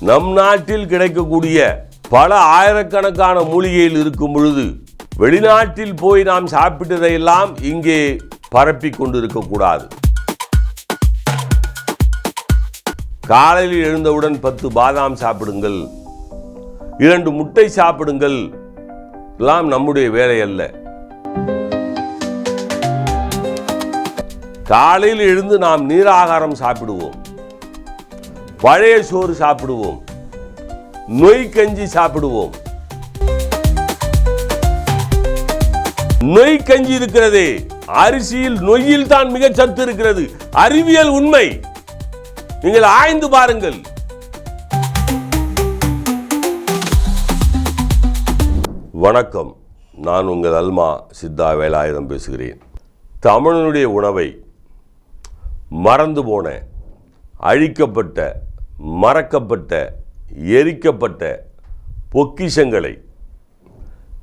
நம் நாட்டில் கிடைக்கக்கூடிய பல ஆயிரக்கணக்கான மூலிகையில் இருக்கும் பொழுது வெளிநாட்டில் போய் நாம் சாப்பிட்டதையெல்லாம் இங்கே பரப்பி கொண்டிருக்கக்கூடாது. காலையில் எழுந்தவுடன் பத்து பாதாம் சாப்பிடுங்கள் இரண்டு முட்டை சாப்பிடுங்கள் எல்லாம் நம்முடைய வேலை அல்ல. காலையில் எழுந்து நாம் நீராகாரம் சாப்பிடுவோம். பழைய சோறு சாப்பிடுவோம். நொய் கஞ்சி சாப்பிடுவோம். நொய் கஞ்சி இருக்கிறதே. அரிசியில் நொய்யில் தான் மிக சத்து இருக்கிறது. அறிவியல் உண்மை. நீங்கள் ஆய்ந்து பாருங்கள். வணக்கம். நான் உங்கள் அல்மா சித்தா வேலாயுதம் பேசுகிறேன். தமிழனுடைய உணவை மறந்து போன அழிக்கப்பட்ட மறக்கப்பட்ட எரிக்கப்பட்ட பொக்கிஷங்களை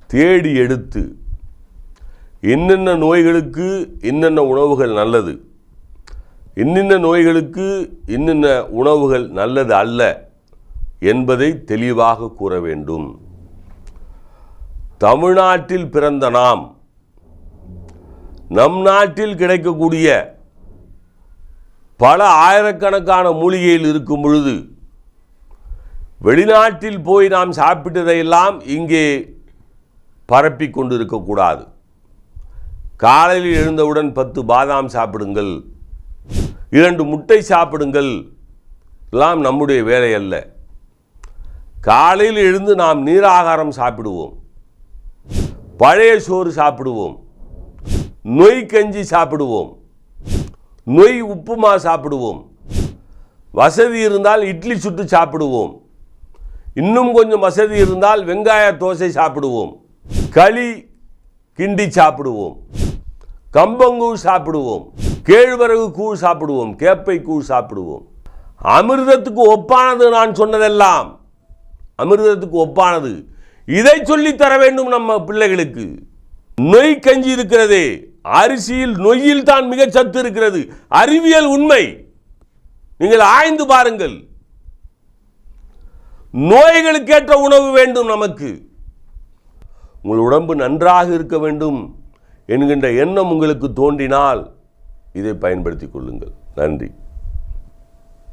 தேடி எடுத்து என்னென்ன நோய்களுக்கு என்னென்ன உணவுகள் நல்லது இன்னின்ன நோய்களுக்கு இன்னென்ன உணவுகள் நல்லது அல்ல என்பதை தெளிவாக கூற வேண்டும். தமிழ்நாட்டில் பிறந்த நாம் நம் நாட்டில் கிடைக்கக்கூடிய பல ஆயிரக்கணக்கான மூலிகையில் இருக்கும் பொழுது வெளிநாட்டில் போய் நாம் சாப்பிட்டதையெல்லாம் இங்கே பரப்பி கொண்டு இருக்கக்கூடாது காலையில் எழுந்தவுடன் பத்து பாதாம் சாப்பிடுங்கள் இரண்டு முட்டை சாப்பிடுங்கள் எல்லாம் நம்முடைய வேலை அல்ல. காலையில் எழுந்து நாம் நீராகாரம் சாப்பிடுவோம் பழைய சோறு சாப்பிடுவோம் நொய் கஞ்சி சாப்பிடுவோம் நொய் உப்புமா சாப்பிடுவோம். வசதி இருந்தால் இட்லி சுட்டு சாப்பிடுவோம். இன்னும் கொஞ்சம் வசதி இருந்தால் வெங்காய தோசை சாப்பிடுவோம். களி கிண்டி சாப்பிடுவோம். கம்பங்கூழ் சாப்பிடுவோம். கேழ்வரகு கூழ் சாப்பிடுவோம். கேப்பை கூழ் சாப்பிடுவோம். அமிர்தத்துக்கு ஒப்பானது நான் சொன்னதெல்லாம். அமிர்தத்துக்கு ஒப்பானது. இதை சொல்லித் தர வேண்டும் நம்ம பிள்ளைகளுக்கு. நொய் கஞ்சி இருக்கிறதே. அரிசியில் நொய்யில் தான் மிக சத்து இருக்கிறது. அறிவியல் உண்மை. நீங்கள் ஆய்ந்து பாருங்கள். நோய்களுக்கேற்ற உணவு வேண்டும் நமக்கு. உங்கள் உடம்பு நன்றாக இருக்க வேண்டும் என்கின்ற எண்ணம் உங்களுக்கு தோன்றினால் இதை பயன்படுத்திக் கொள்ளுங்கள். நன்றி.